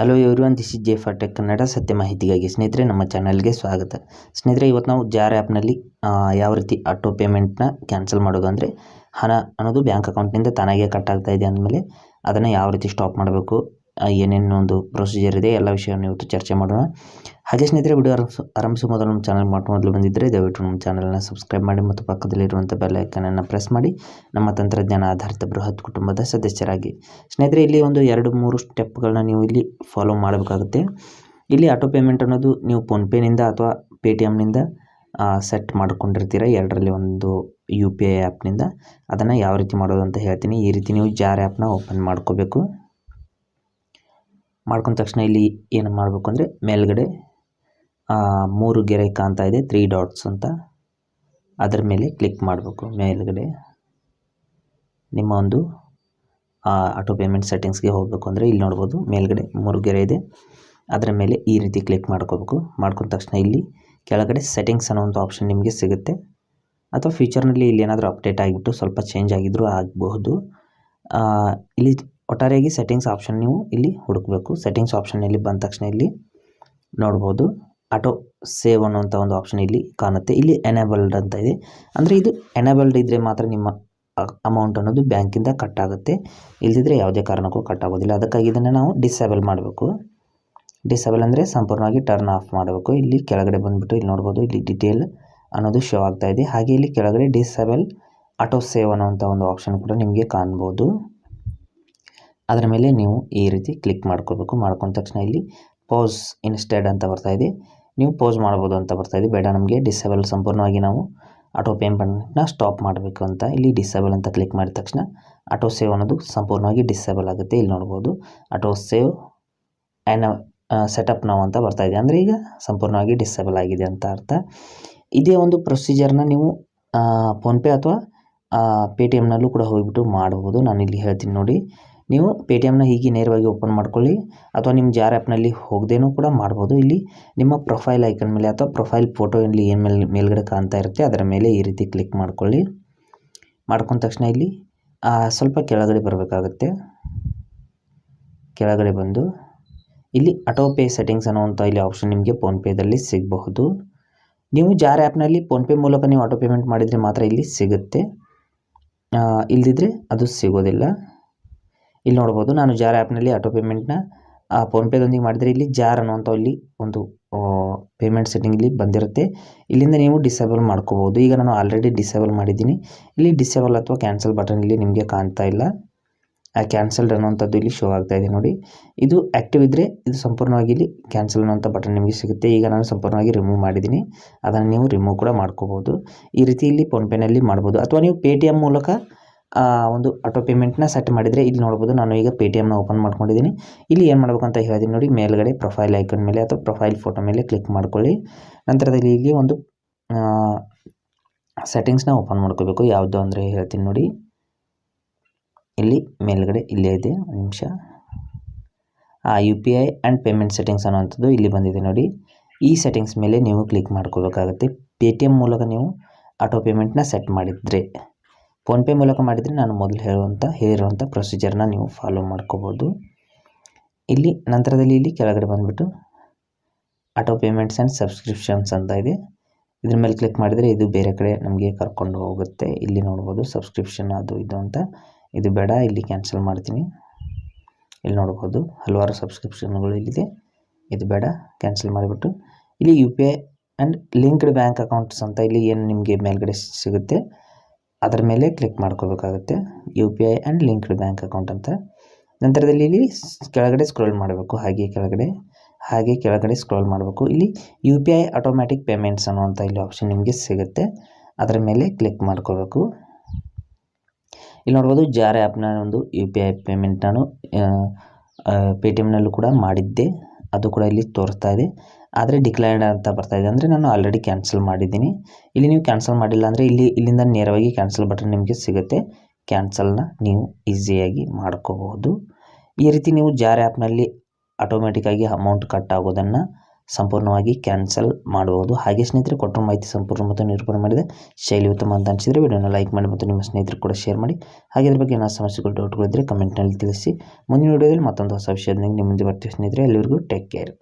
Hello everyone, this is J for tech Kannada ಸತ್ಯ ಮಾಹಿತಿಗಾಗಿ ಸ್ನೇಹಿತರೆ ನಮ್ಮ ಚಾನಲ್ಗೆ ಸ್ವಾಗತ. ಸ್ನೇಹಿತರೆ, ಇವತ್ತು ನಾವು ಜಾರ್ ಆ್ಯಪ್ನಲ್ಲಿ ಯಾವ ರೀತಿ ಆಟೋ ಪೇಮೆಂಟ್ನ ಕ್ಯಾನ್ಸಲ್ ಮಾಡೋದು ಅಂದರೆ, ಹಣ ಅನ್ನೋದು ಬ್ಯಾಂಕ್ ಅಕೌಂಟ್ನಿಂದ ತಾನಾಗೆ ಕಟ್ ಆಗ್ತಾ ಇದೆ ಅಂದಮೇಲೆ ಅದನ್ನು ಯಾವ ರೀತಿ ಸ್ಟಾಪ್ ಮಾಡಬೇಕು ಏನೇನು ಒಂದು ಪ್ರೊಸೀಜರ್ ಇದೆ, ಎಲ್ಲ ವಿಷಯವನ್ನು ಇವತ್ತು ಚರ್ಚೆ ಮಾಡೋಣ. ಹಾಗೆ ಸ್ನೇಹಿತರೆ, ವಿಡಿಯೋ ಆರಂಭಿಸು ಆರಂಭಿಸುವ ಮೊದಲು ನಮ್ಮ ಚಾನಲ್ ಮೊದಲು ಬಂದಿದ್ದರೆ ದಯವಿಟ್ಟು ನಮ್ಮ ಚಾನಲ್ನ ಸಬ್ಸ್ಕ್ರೈಬ್ ಮಾಡಿ ಮತ್ತು ಪಕ್ಕದಲ್ಲಿರುವಂಥ ಬೆಲ್ಲೈಕನನ್ನು ಪ್ರೆಸ್ ಮಾಡಿ. ನಮ್ಮ ತಂತ್ರಜ್ಞಾನ ಆಧಾರಿತ ಬೃಹತ್ ಕುಟುಂಬದ ಸದಸ್ಯರಾಗಿ. ಸ್ನೇಹಿತರೆ, ಇಲ್ಲಿ ಒಂದು ಎರಡು ಮೂರು ಸ್ಟೆಪ್ಗಳನ್ನ ನೀವು ಇಲ್ಲಿ ಫಾಲೋ ಮಾಡಬೇಕಾಗುತ್ತೆ. ಇಲ್ಲಿ ಆಟೋ ಪೇಮೆಂಟ್ ಅನ್ನೋದು ನೀವು ಫೋನ್ಪೇನಿಂದ ಅಥವಾ ಪೇ ಟಿ ಎಮ್ನಿಂದ ಸೆಟ್ ಮಾಡ್ಕೊಂಡಿರ್ತೀರ. ಎರಡರಲ್ಲಿ ಒಂದು ಯು ಪಿ ಐ ಆ್ಯಪ್ನಿಂದ. ಅದನ್ನು ಯಾವ ರೀತಿ ಮಾಡೋದು ಅಂತ ಹೇಳ್ತೀನಿ. ಈ ರೀತಿ ನೀವು ಜಾರ್ ಆ್ಯಪ್ನ ಓಪನ್ ಮಾಡ್ಕೋಬೇಕು. ಮಾಡ್ಕೊಂಡ ತಕ್ಷಣ ಇಲ್ಲಿ ಏನು ಮಾಡಬೇಕು ಅಂದರೆ, ಮೇಲ್ಗಡೆ ಮೂರು ಗೆರೆ ಕಾಣ್ತಾ ಇದೆ ತ್ರೀ ಡಾಟ್ಸ್ ಅಂತ. ಅದರ ಮೇಲೆ ಕ್ಲಿಕ್ ಮಾಡಬೇಕು, ಮೇಲ್ಗಡೆ. ನಿಮ್ಮ ಒಂದು ಆಟೋ ಪೇಮೆಂಟ್ ಸೆಟ್ಟಿಂಗ್ಸ್ಗೆ ಹೋಗಬೇಕು ಅಂದರೆ ಇಲ್ಲಿ ನೋಡ್ಬೋದು, ಮೇಲ್ಗಡೆ ಮೂರು ಗೆರೆ ಇದೆ. ಅದರ ಮೇಲೆ ಈ ರೀತಿ ಕ್ಲಿಕ್ ಮಾಡ್ಕೋಬೇಕು. ಮಾಡ್ಕೊಂಡ ತಕ್ಷಣ ಇಲ್ಲಿ ಕೆಳಗಡೆ ಸೆಟ್ಟಿಂಗ್ಸ್ ಅನ್ನೋ ಒಂದು ಆಪ್ಷನ್ ನಿಮಗೆ ಸಿಗುತ್ತೆ. ಅಥವಾ ಫ್ಯೂಚರ್ನಲ್ಲಿ ಇಲ್ಲಿ ಏನಾದರೂ ಅಪ್ಡೇಟ್ ಆಗಿಬಿಟ್ಟು ಸ್ವಲ್ಪ ಚೇಂಜ್ ಆಗಿದ್ದರೂ ಆಗಬಹುದು. ಇಲ್ಲಿ ಒಟ್ಟಾರೆಯಾಗಿ ಸೆಟ್ಟಿಂಗ್ಸ್ ಆಪ್ಷನ್ ನೀವು ಇಲ್ಲಿ ಹುಡುಕಬೇಕು. ಸೆಟ್ಟಿಂಗ್ಸ್ ಆಪ್ಷನ್ನಲ್ಲಿ ಬಂದ ತಕ್ಷಣ ಇಲ್ಲಿ ನೋಡ್ಬೋದು. ಆಟೋ ಸೇವ್ ಅನ್ನುವಂಥ ಒಂದು ಆಪ್ಷನ್ ಇಲ್ಲಿ ಕಾಣುತ್ತೆ. ಇಲ್ಲಿ ಎನೇಬಲ್ಡ್ ಅಂತ ಇದೆ. ಅಂದರೆ ಇದು ಎನೇಬಲ್ಡ್ ಇದ್ದರೆ ಮಾತ್ರ ನಿಮ್ಮ ಅಮೌಂಟ್ ಅನ್ನೋದು ಬ್ಯಾಂಕಿಂದ ಕಟ್ ಆಗುತ್ತೆ. ಇಲ್ಲದಿದ್ದರೆ ಯಾವುದೇ ಕಾರಣಕ್ಕೂ ಕಟ್ ಆಗೋದಿಲ್ಲ. ಅದಕ್ಕಾಗಿ ಇದನ್ನು ನಾವು ಡಿಸೇಬಲ್ ಮಾಡಬೇಕು. ಡಿಸೇಬಲ್ ಅಂದರೆ ಸಂಪೂರ್ಣವಾಗಿ ಟರ್ನ್ ಆಫ್ ಮಾಡಬೇಕು. ಇಲ್ಲಿ ಕೆಳಗಡೆ ಬಂದುಬಿಟ್ಟು ಇಲ್ಲಿ ನೋಡ್ಬೋದು, ಇಲ್ಲಿ ಡಿಟೇಲ್ ಅನ್ನೋದು ಶೋ ಆಗ್ತಾ ಇದೆ. ಹಾಗೆ ಇಲ್ಲಿ ಕೆಳಗಡೆ ಡಿಸೇಬಲ್ ಆಟೋ ಸೇವ್ ಅನ್ನೋವಂಥ ಒಂದು ಆಪ್ಷನ್ ಕೂಡ ನಿಮಗೆ ಕಾಣ್ಬೋದು. ಅದರ ಮೇಲೆ ನೀವು ಈ ರೀತಿ ಕ್ಲಿಕ್ ಮಾಡ್ಕೋಬೇಕು. ಮಾಡ್ಕೊಂಡ ತಕ್ಷಣ ಇಲ್ಲಿ ಪೋಸ್ ಇನ್ಸ್ಟೆಡ್ ಅಂತ ಬರ್ತಾ ಇದೆ. ನೀವು ಪೋಸ್ ಮಾಡ್ಬೋದು ಅಂತ ಬರ್ತಾ ಇದೆ. ಬೇಡ ನಮಗೆ ಡಿಸೇಬಲ್ ಸಂಪೂರ್ಣವಾಗಿ ನಾವು ಆಟೋ ಪೇಮೆಂಟ್ನ ಸ್ಟಾಪ್ ಮಾಡಬೇಕು ಅಂತ. ಇಲ್ಲಿ ಡಿಸೇಬಲ್ ಅಂತ ಕ್ಲಿಕ್ ಮಾಡಿದ ತಕ್ಷಣ ಆಟೋ ಸೇವ್ ಅನ್ನೋದು ಸಂಪೂರ್ಣವಾಗಿ ಡಿಸೇಬಲ್ ಆಗುತ್ತೆ. ಇಲ್ಲಿ ನೋಡ್ಬೋದು ಆಟೋ ಸೇವ್ ಆ್ಯಂಡ್ ಸೆಟಪ್ ನಾವು ಅಂತ ಬರ್ತಾ ಇದೆ. ಅಂದರೆ ಈಗ ಸಂಪೂರ್ಣವಾಗಿ ಡಿಸೇಬಲ್ ಆಗಿದೆ ಅಂತ ಅರ್ಥ. ಇದೇ ಒಂದು ಪ್ರೊಸೀಜರ್ನ ನೀವು ಫೋನ್ಪೇ ಅಥವಾ ಪೇ ಟಿ ಎಮ್ನಲ್ಲೂ ಕೂಡ ಹೋಗಿಬಿಟ್ಟು ಮಾಡ್ಬೋದು ನಾನು ಇಲ್ಲಿ ಹೇಳ್ತೀನಿ ನೋಡಿ. ನೀವು ಪೇ ಟಿ ಎಮ್ನ ಹೀಗೆ ನೇರವಾಗಿ ಓಪನ್ ಮಾಡ್ಕೊಳ್ಳಿ, ಅಥವಾ ನಿಮ್ಮ ಜಾರ್ ಆ್ಯಪ್ನಲ್ಲಿ ಹೋಗದೇನೂ ಕೂಡ ಮಾಡ್ಬೋದು. ಇಲ್ಲಿ ನಿಮ್ಮ ಪ್ರೊಫೈಲ್ ಐಕನ್ ಮೇಲೆ ಅಥವಾ ಪ್ರೊಫೈಲ್ ಫೋಟೋ ಇಲ್ಲಿ ಏನು ಮೇಲೆ, ಮೇಲ್ಗಡೆ ಕಾಣ್ತಾ ಇರುತ್ತೆ, ಅದರ ಮೇಲೆ ಈ ರೀತಿ ಕ್ಲಿಕ್ ಮಾಡ್ಕೊಳ್ಳಿ. ಮಾಡ್ಕೊಂಡ ತಕ್ಷಣ ಇಲ್ಲಿ ಸ್ವಲ್ಪ ಕೆಳಗಡೆ ಬರಬೇಕಾಗುತ್ತೆ. ಕೆಳಗಡೆ ಬಂದು, ಇಲ್ಲಿ ಆಟೋ ಪೇ ಸೆಟ್ಟಿಂಗ್ಸ್ ಅನ್ನುವಂಥ ಇಲ್ಲಿ ಆಪ್ಷನ್ ನಿಮಗೆ ಫೋನ್ಪೇದಲ್ಲಿ ಸಿಗಬಹುದು. ನೀವು ಜಾರ್ ಆ್ಯಪ್ನಲ್ಲಿ ಫೋನ್ಪೇ ಮೂಲಕ ನೀವು ಆಟೋ ಪೇಮೆಂಟ್ ಮಾಡಿದರೆ ಮಾತ್ರ ಇಲ್ಲಿ ಸಿಗುತ್ತೆ. ಇಲ್ಲದಿದ್ದರೆ ಅದು ಸಿಗೋದಿಲ್ಲ. ಇಲ್ಲಿ ನೋಡ್ಬೋದು, ನಾನು ಜಾರ್ ಆ್ಯಪ್ನಲ್ಲಿ ಆಟೋ ಪೇಮೆಂಟ್ನ ಫೋನ್ಪೇದೊಂದಿಗೆ ಮಾಡಿದರೆ ಇಲ್ಲಿ ಜಾರ್ ಅನ್ನುವಂಥ ಇಲ್ಲಿ ಒಂದು ಪೇಮೆಂಟ್ ಸೆಟ್ಟಿಂಗ್ ಇಲ್ಲಿ ಬಂದಿರುತ್ತೆ. ಇಲ್ಲಿಂದ ನೀವು ಡಿಸೇಬಲ್ ಮಾಡ್ಕೋಬೋದು ಈಗ ನಾನು ಆಲ್ರೆಡಿ ಡಿಸೇಬಲ್ ಮಾಡಿದ್ದೀನಿ. ಇಲ್ಲಿ ಡಿಸೇಬಲ್ ಅಥವಾ ಕ್ಯಾನ್ಸಲ್ ಬಟನ್ ಇಲ್ಲಿ ನಿಮಗೆ ಕಾಣ್ತಾ ಇಲ್ಲ. ಆ ಕ್ಯಾನ್ಸಲ್ಡ್ ಅನ್ನುವಂಥದ್ದು ಇಲ್ಲಿ ಶೋ ಆಗ್ತಾ ಇದೆ ನೋಡಿ. ಇದು ಆ್ಯಕ್ಟಿವ್ ಇದ್ದರೆ ಇದು ಸಂಪೂರ್ಣವಾಗಿ ಇಲ್ಲಿ ಕ್ಯಾನ್ಸಲ್ ಅನ್ನೋಂಥ ಬಟನ್ ನಿಮಗೆ ಸಿಗುತ್ತೆ. ಈಗ ನಾನು ಸಂಪೂರ್ಣವಾಗಿ ರಿಮೂವ್ ಮಾಡಿದ್ದೀನಿ. ಅದನ್ನು ನೀವು ರಿಮೂವ್ ಕೂಡ ಮಾಡ್ಕೋಬೋದು ಈ ರೀತಿ ಇಲ್ಲಿ ಫೋನ್ಪೇನಲ್ಲಿ ಮಾಡ್ಬೋದು. ಅಥವಾ ನೀವು ಪೇ ಟಿ ಎಂ ಮೂಲಕ ಒಂದು ಆಟೋ ಪೇಮೆಂಟ್ನ ಸೆಟ್ ಮಾಡಿದರೆ ಇಲ್ಲಿ ನೋಡ್ಬೋದು ನಾನು ಈಗ ಪೇ ಟಿ ಎಮ್ನ ಓಪನ್ ಮಾಡ್ಕೊಂಡಿದ್ದೀನಿ. ಇಲ್ಲಿ ಏನು ಮಾಡಬೇಕು ಅಂತ ಹೇಳ್ತೀನಿ ನೋಡಿ, ಮೇಲ್ಗಡೆ ಪ್ರೊಫೈಲ್ ಐಕನ್ ಮೇಲೆ ಅಥವಾ ಪ್ರೊಫೈಲ್ ಫೋಟೋ ಮೇಲೆ ಕ್ಲಿಕ್ ಮಾಡ್ಕೊಳ್ಳಿ. ನಂತರದಲ್ಲಿ ಇಲ್ಲಿ ಒಂದು ಸೆಟ್ಟಿಂಗ್ಸ್ನ ಓಪನ್ ಮಾಡ್ಕೋಬೇಕು. ಯಾವುದು ಅಂದರೆ ಹೇಳ್ತೀನಿ ನೋಡಿ. ಇಲ್ಲಿ ಮೇಲ್ಗಡೆ ಇಲ್ಲೇ ಇದೆ, ಒಂದು ನಿಮಿಷ. U P I and payment settings ಅನ್ನೋವಂಥದ್ದು ಇಲ್ಲಿ ಬಂದಿದೆ ನೋಡಿ. ಈ ಸೆಟ್ಟಿಂಗ್ಸ್ ಮೇಲೆ ನೀವು ಕ್ಲಿಕ್ ಮಾಡ್ಕೋಬೇಕಾಗುತ್ತೆ. ಪೇ ಟಿ ಎಂ ಮೂಲಕ ನೀವು ಆಟೋ ಪೇಮೆಂಟ್ನ ಸೆಟ್ ಮಾಡಿದರೆ. ಫೋನ್ಪೇ ಮೂಲಕ ಮಾಡಿದರೆ ನಾನು ಮೊದಲು ಹೇಳುವಂಥ ಹೇಳಿರುವಂಥ ಪ್ರೊಸೀಜರ್ನ ನೀವು ಫಾಲೋ ಮಾಡ್ಕೋಬೋದು. ಇಲ್ಲಿ ನಂತರದಲ್ಲಿ ಇಲ್ಲಿ ಕೆಳಗಡೆ ಬಂದುಬಿಟ್ಟು ಆಟೋ ಪೇಮೆಂಟ್ಸ್ ಆ್ಯಂಡ್ ಸಬ್ಸ್ಕ್ರಿಪ್ಷನ್ಸ್ ಅಂತ ಇದೆ. ಇದ್ರ ಮೇಲೆ ಕ್ಲಿಕ್ ಮಾಡಿದರೆ ಇದು ಬೇರೆ ಕಡೆ ನಮಗೆ ಕರ್ಕೊಂಡು ಹೋಗುತ್ತೆ. ಇಲ್ಲಿ ನೋಡ್ಬೋದು ಸಬ್ಸ್ಕ್ರಿಪ್ಷನ್ ಅದು ಇದು ಅಂತ. ಇದು ಬೇಡ, ಇಲ್ಲಿ ಕ್ಯಾನ್ಸಲ್ ಮಾಡ್ತೀನಿ. ಇಲ್ಲಿ ನೋಡ್ಬೋದು ಹಲವಾರು ಸಬ್ಸ್ಕ್ರಿಪ್ಷನ್ಗಳು ಇಲ್ಲಿದೆ. ಇದು ಬೇಡ ಕ್ಯಾನ್ಸಲ್ ಮಾಡಿಬಿಟ್ಟು. ಇಲ್ಲಿ U P I and linked bank accounts ಅಂತ ಇಲ್ಲಿ ಏನು ನಿಮಗೆ ಮೇಲ್ಗಡೆ ಸಿಗುತ್ತೆ. ಅದರ ಮೇಲೆ ಕ್ಲಿಕ್ ಮಾಡ್ಕೋಬೇಕಾಗುತ್ತೆ. U P I and linked bank account ಅಂತ. ನಂತರದಲ್ಲಿ ಇಲ್ಲಿ ಕೆಳಗಡೆ ಸ್ಕ್ರೋಲ್ ಮಾಡಬೇಕು. ಹಾಗೆ ಕೆಳಗಡೆ ಹಾಗೆ ಕೆಳಗಡೆ ಸ್ಕ್ರೋಲ್ ಮಾಡಬೇಕು. ಇಲ್ಲಿ U P I automatic payments ಅನ್ನುವಂಥ ಇಲ್ಲಿ ಆಪ್ಷನ್ ನಿಮಗೆ ಸಿಗುತ್ತೆ. ಅದರ ಮೇಲೆ ಕ್ಲಿಕ್ ಮಾಡ್ಕೋಬೇಕು. ಇಲ್ಲಿ ನೋಡ್ಬೋದು ಜಾರ್ ಆ್ಯಪ್ನ ಒಂದು ಯು ಪಿ ಐ ಪೇಮೆಂಟ್ ನಾನು ಪೇ ಟಿ ಕೂಡ ಮಾಡಿದ್ದೆ. ಅದು ಕೂಡ ಇಲ್ಲಿ ತೋರಿಸ್ತಾ ಇದೆ. ಆದರೆ ಡಿಕ್ಲೈನ್ಡ್ ಅಂತ ಬರ್ತಾ ಇದೆ. ಅಂದರೆ ನಾನು ಆಲ್ರೆಡಿ ಕ್ಯಾನ್ಸಲ್ ಮಾಡಿದ್ದೀನಿ. ಇಲ್ಲಿ ನೀವು ಕ್ಯಾನ್ಸಲ್ ಮಾಡಿಲ್ಲ ಅಂದರೆ ಇಲ್ಲಿ, ಇಲ್ಲಿಂದ ನೇರವಾಗಿ ಕ್ಯಾನ್ಸಲ್ ಬಟನ್ ನಿಮಗೆ ಸಿಗುತ್ತೆ. ಕ್ಯಾನ್ಸಲ್ನ ನೀವು ಈಸಿಯಾಗಿ ಮಾಡ್ಕೋಬಹುದು. ಈ ರೀತಿ ನೀವು ಜಾರ್ ಆ್ಯಪ್ನಲ್ಲಿ ಆಟೋಮೆಟಿಕ್ಕಾಗಿ ಅಮೌಂಟ್ ಕಟ್ ಆಗೋದನ್ನು ಸಂಪೂರ್ಣವಾಗಿ ಕ್ಯಾನ್ಸಲ್ ಮಾಡಬಹುದು ಹಾಗೆ ಸ್ನೇಹಿತರೆ, ಕೊಟ್ಟರು ಮಾಹಿತಿ ಸಂಪೂರ್ಣ ಮತ್ತು ನಿರೂಪಣೆ ಮಾಡಿದೆ. ಶೈಲಿ ಉತ್ತಮ ಅಂತ ಅನಿಸಿದರೆ ವಿಡಿಯೋನ ಲೈಕ್ ಮಾಡಿ ಮತ್ತು ನಿಮ್ಮ ಸ್ನೇಹಿತರು ಕೂಡ ಶೇರ್ ಮಾಡಿ. ಹಾಗೆ ಇದ್ರ ಬಗ್ಗೆ ಏನಾದರೂ ಸಮಸ್ಯೆಗಳು ಡೌಟ್ಗಳಿದ್ದರೆ ಕಮೆಂಟ್ನಲ್ಲಿ ತಿಳಿಸಿ. ಮುಂದಿನ ವಿಡಿಯೋದಲ್ಲಿ ಮತ್ತೊಂದು ಹೊಸ ವಿಷಯದೊಂದಿಗೆ ನಿಮ್ಮ ಮುಂದೆ ಬರ್ತೀವಿ ಸ್ನೇಹಿತರೆ. ಎಲ್ಲರಿಗೂ ಟೇಕ್ ಕೇರ್